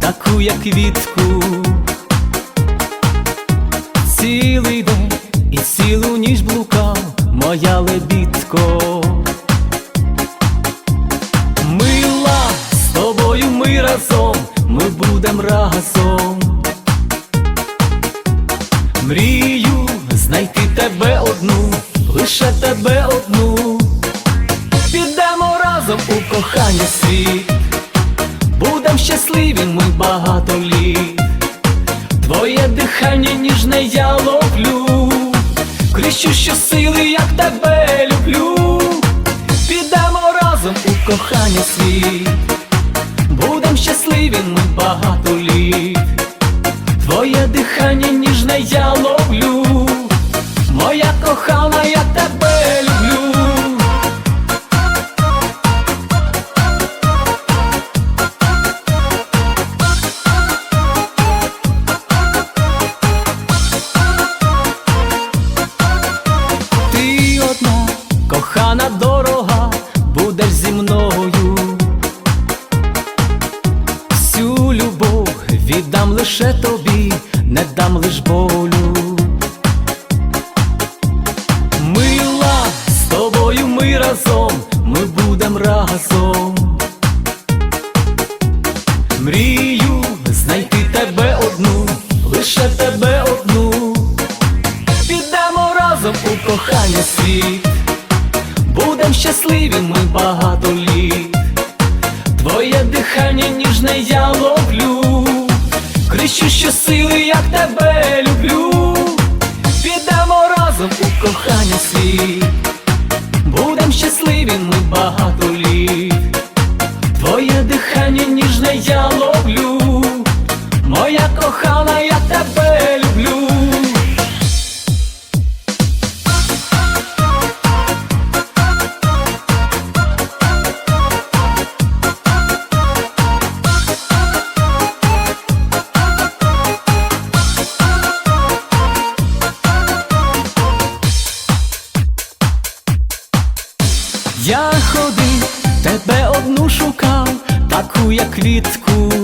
таку, як квітку. Цілий день і цілу ніч блукав моя лебідко. Мила, з тобою ми разом, ми будем разом. Мрію знайти тебе одну, лише тебе одну. Підемо разом у кохання світ, ми багато літ. Твоє дихання ніжне я ловлю, що сили, як тебе будеш зі мною. Всю любов віддам лише тобі, не дам лиш болю. Мила, з тобою ми разом, ми будем разом. Мрію ніжне я ловлю, кричу щосили, як тебе люблю. Підемо разом у кохання світ, будем щасливі ми багато літ. Твоє дихання ніжне я ловлю, моя кохана, Я ходив, тебе одну шукав, таку як квітку.